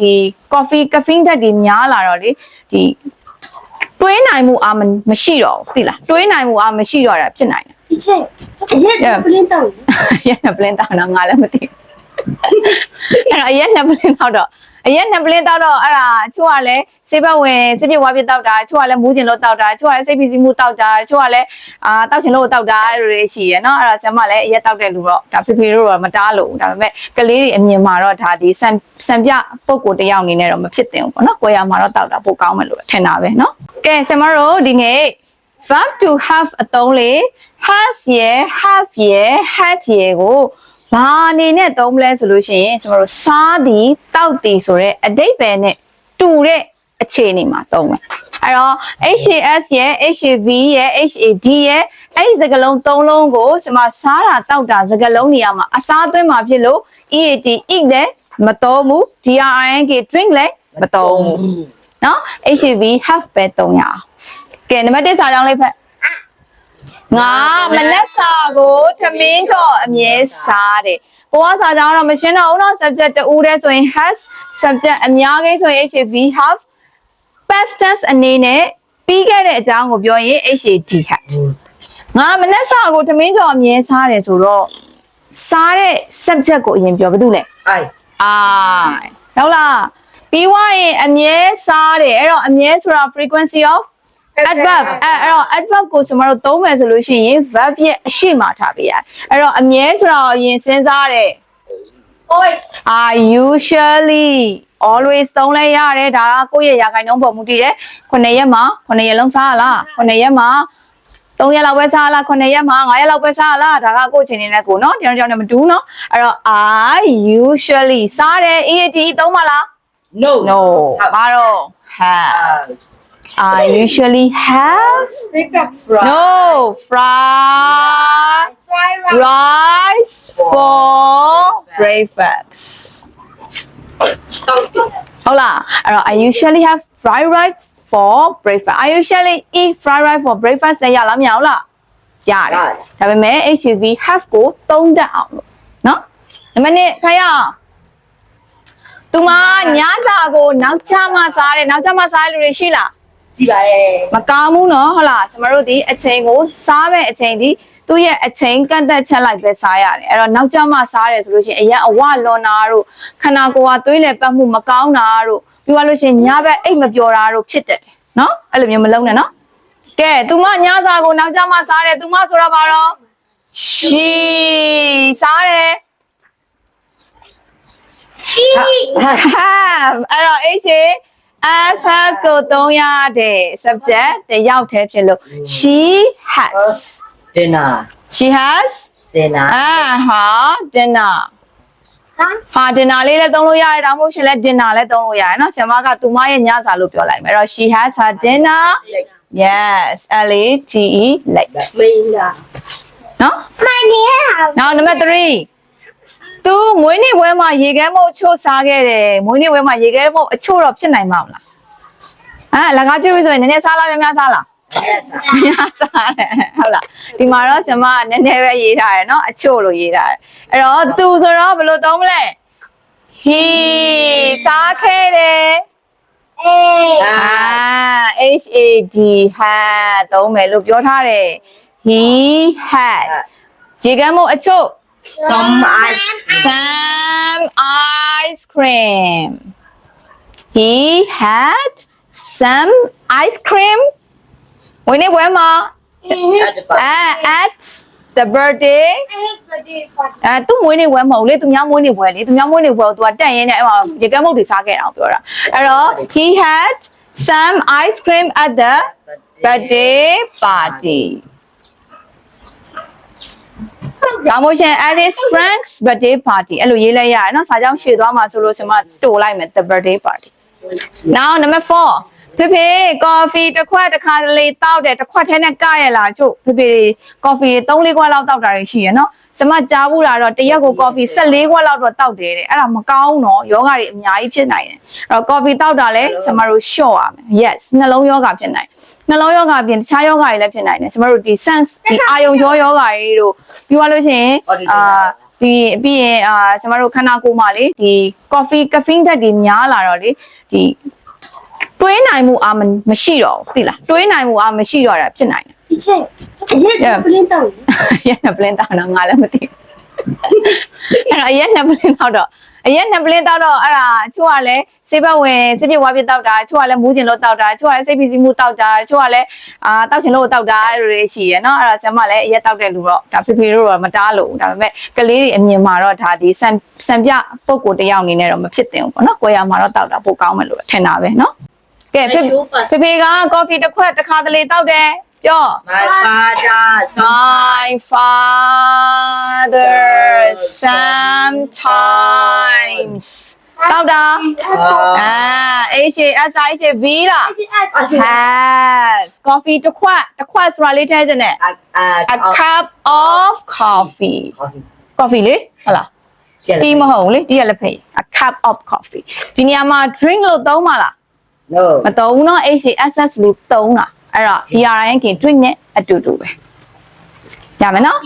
ဒီ coffee caffeine ဓာတ်တွေများလာတော့လေဒီတွေးနိုင်မှုအားမမရှိတော့ဘူးသိလားတွေးနိုင်မှုအားမရှိတော့တာဖြစ်နိုင်တယ်ဒီချက်အရက်ပလင်းတောင်းအရက်နှစ်ပလင်းတောက်တော့ငါလည်းမသိဘူးအဲ့တော့အရက်နှစ်ပလင်းတောက်တော့အရက်နှစ်ပလင်းတောက်တော့အဲ့ဒါအချို့ကလည်းစေဘဝင်စေပြဝါပြတောက်တာအချို့ကလည်းမူးကျင်လို့တောက်တာအချို့ကလည်းစိတ်ဖိစီးမှုတောက်တာအချို့ကလည်းအာတောက်ချင်လို့တောက်တာအဲ့လိုတွေရှိရယ်နော်အဲ့ဒါဆရာမလည်းအရက်တောက်တဲ့လူတော့ဒါဖေဖေတို့တော့မတားလို့ဒါပေမဲ့ကလေးတွေအမြင်မှာတော့ဒါဒီစံစံပြပုံကိုတစ်ယောက်အနေနဲ့တော့မဖြစ်သင့်ဘူးပေါ့နော်ကိုယ်ရမှာတော့တောက်တာပိုကောင်းမယ်လို့ထင်တာပဲနော်ကဲဆရာမတို့ဒီနေ့ verb to have အသုံးလေး has ရယ် have ရယ် had ရယ်ကို ဘာအနေနဲ့သုံးမလဲဆိုလို့ရှိရင်ကျွန်တော်တို့စားသည်တောက်သည်ဆိုတဲ့အတိတ်ပဲနဲ့တူတဲ့အခြေအနေမှာသုံးမယ်အဲ့တော့ HAS ရယ် HAV ရယ် HAD ရယ်အဲ့ဒီစကားလုံးသုံးလုံးကိုကျွန်မစားတာတောက်တာစကားလုံးနေရာမှာအစားသွင်းမှာဖြစ်လို့ EAT eat လည်းမသုံးဘူး DRINK drink လည်းမသုံးဘူးเนาะ HAV have ပဲသုံးရအောင်ကဲနံပါတ်1စာကြောင်းလေးဖက် ငါမလက်စာကိုသမင်းခေါ်အမြဲစားတယ်ဘဝစာကြောင်းတော့မရှင်းတော့ဦးတော့ subject တူတဲ့ဆိုရင် has subject အများကြီးဆိုရင် HV have past tense အနေနဲ့ပြီးခဲ့တဲ့အကြောင်းကိုပြောရင် HAD had ငါမလက်စာကိုသမင်းခေါ်အမြဲစားတယ်ဆိုတော့စားတဲ့ subject ကိုအရင်ပြောဘာလို့လဲ I I ဟုတ်လားပြီးွားရင်အမြဲစားတယ်အဲ့တော့အမြဲဆိုတာ frequency of adverb အဲ့အဲ့တော့ adverb ကိုကျွန်တော်တို့သုံးမယ်ဆိုလို့ရှိရင် verb ရဲ့အရှိမထားပေးရတယ်အဲ့တော့အမြဲဆိုတာကိုအရင်စဉ်းစားတယ် always I usually always သုံးလဲရတယ်ဒါကကိုယ့်ရဲ့ရာခိုင်နှုန်းပေါ်မူတည်တယ်ခုနှစ်ရက်မှာခုနှစ်ရက်လုံးစားရလားခုနှစ်ရက်မှာ3ရက်လောက်ပဲစားရလားခုနှစ်ရက်မှာ9ရက်လောက်ပဲစားရလားဒါကကိုယ့်အချိန်နေနဲ့ကိုနော်တယောက်တစ်ယောက်နဲ့မတူဘူးနော်အဲ့တော့ I usually စားတယ် EAT သုံးပါလား no no ဘာတော့ have I usually have breakfast no fry fried rice rice for breakfast တောင်းတယ်ဟုတ်လားအဲ့တော့ I usually have fried rice for breakfast I usually eat fried rice for breakfast လည်းရလားမရဘူးလားရတယ်ဒါပေမဲ့ HUV have ကိုသုံးတတ်အောင်လို့နော်နံပါတ်1ခါရအောင်သူမညစာကိုနောက်ချမှစားတယ်နောက်ချမှစားတဲ့လူတွေရှိလား စီပါတယ်မကောင်းဘူးနော်ဟုတ်လားကျမတို့ဒီအချိန်ကိုစားမဲ့အချိန်ဒီသူ့ရဲ့အချိန်ကန့်သက်ချက်လိုက်ပဲစားရတယ်အဲ့တော့နောက်ကျမှစားတယ်ဆိုလို့ရှိရင်အရင်အဝလွန်တာတို့ခန္ဓာကိုယ်ကသွေးလည်ပတ်မှုမကောင်းတာတို့ပြီးသွားလို့ရှိရင်ညဘက်အိတ်မပျော်တာတို့ဖြစ်တတ်တယ်နော်အဲ့လိုမျိုးမလုံးနဲ့နော်ကဲသူမညစာကိုနောက်ကျမှစားတယ်သူမဆိုတော့ဘာတော့ရှီစားတယ် have အဲ့တော့ H as SS ကိုသုံးရတဲ့ subject တယောက်တည်းဖြစ်လို့ she has dinner she has dinner အာဟာ dinner ဟာဒင်နာလေးလည်းသုံးလို့ရတယ်ဒါမှမဟုတ်ရှင်လည်းဒင်နာလည်းသုံးလို့ရတယ်နော်ဆရာမကသူမရဲ့ညစာလို့ပြောလိုက်မယ်အဲ့တော့ she has her dinner yes l a t e late နော် my dear နောက်နံပါတ်3 သူမွေးနေ့ပွဲမှာရေခဲမုတ်အချို့စားခဲ့တယ်မွေးနေ့ပွဲမှာရေခဲမုတ်အချို့တော့ဖြစ်နိုင်မှာမလားအာလကားကျွေးပြီဆိုရင်နည်းနည်းစားလားများများစားလား လက်စာ များစားတယ်ဟုတ်လားဒီမှာတော့ကျွန်မကနည်းနည်းပဲရေးထားတယ်เนาะအချို့လို့ရေးထားတယ်အဲ့တော့သူဆိုတော့ဘယ်လိုသုံးမလဲ he စားခဲ့တယ် အေး အာ h a d had သုံးမယ်လို့ပြောထားတယ် he had ရေကမ်းမို့အချို့ some ice some ice cream he had some ice cream ဝင်နေဝဲမှာ at the back Uh, at the birthday his birthday party အဲသူ့မွေးနေ့ဝဲမဟုတ်လေသူများမွေးနေ့ဝဲလေသူများမွေးနေ့ဝဲကိုသူကတက်ရင်းနဲ့အဲ့မှာရေကမ်းမုတ်တွေစားခဲ့တာကိုပြောတာအဲ့တော့ he had some ice cream at the birthday party ဒါမို့ရှင် at his friend's birthday party အဲ့လိုရေးလိုက်ရတယ်နော်စာကြောင်းရှည်သွားမှာဆိုလို့ကျွန်မတိုးလိုက်မယ် the birthday party now number 4 ဖေဖေကော်ဖီတစ်ခွက်တစ်ခါတလေတောက်တယ်တစ်ခွက်ထဲနဲ့ကရလာချို့ဖေဖေကော်ဖီ3 4ခွက်လောက်တောက်တာတွေရှိရနော်ကျွန်မကြားဘူးလားတော့တရက်ကိုကော်ဖီ14ခွက်လောက်တော့တောက်တယ်တဲ့အဲ့ဒါမကောင်းတော့ယောဂတွေအများကြီးဖြစ်နိုင်တယ်အဲ့တော့ကော်ဖီတောက်တာလဲကျွန်မတို့ short ရမယ် yes နှလုံးယောဂဖြစ်နိုင်နှလုံးယောဂပြင်တခြားယောဂတွေလည်းဖြစ်နိုင်တယ်ကျွန်မတို့ဒီ sense ဒီအာယုံကြောယောဂတွေတို့ပြီးသွားလို့ရှိရင်အာဒီပြီးရင်အာကျမတို့ခန္ဓာကိုယ်မှာလေဒီ coffee caffeine ဓာတ်တွေများလာတော့လေဒီ တွေးနိုင်မှုအားမမရှိတော့ဘူးသိလားတွေးနိုင်မှုအားမရှိတော့တာဖြစ်နိုင်တယ်ဒီချက်အရက်ပလင်းတော့အရက်နှစ်ပလင်းတောက်တော့ငါလည်းမသိဘူးအဲ့တော့အရက်နှစ်ပလင်းတောက်တော့အရက်နှစ်ပလင်းတောက်တော့အဲ့ဒါချို့ကလည်းစေဘဝင်စေပြဝါပြတောက်တာချို့ကလည်းမူးကျင်လို့တောက်တာချို့ကလည်းစိတ်ဖိစီးမှုတောက်တာချို့ကလည်းအာတောက်ချင်လို့တောက်တာအဲ့လိုတွေရှိရယ်နော်အဲ့ဒါဆရာမလည်းအရက်တောက်တဲ့လူတော့ဒါဖေဖေတို့တော့မတားလို့ဒါပေမဲ့ကလေးတွေအမြင်မှာတော့ဒါဒီစံစံပြပုံကိုတယောက်အနေနဲ့တော့မဖြစ်သင့်ဘူးပေါ့နော်ကိုရမှာတော့တောက်တာပိုကောင်းမယ်လို့ထင်တာပဲနော် ကဲဖေဖေဖေကကော်ဖီတစ်ခွက်တစ်ခါတလေတောက်တယ်ပြော My father some My father sometimes တောက်တာအာ H A S I H V လား Yes coffee တစ်ခွက်တစ်ခွက်ဆိုတာလေးထဲခြင်းနဲ့ a a a cup of coffee coffee coffee လေဟုတ်လား တီးမဟုတ်ဘူးလေတီးရလက်ဖိတ် a cup of coffee ဒီနေရာမှာ drink လို့သုံးပါလား no မသုံးဘူးเนาะ H A S S လို့သုံးတာအဲ့တော့ D R I N K drink နဲ့အတူတူပဲရမယ်နော်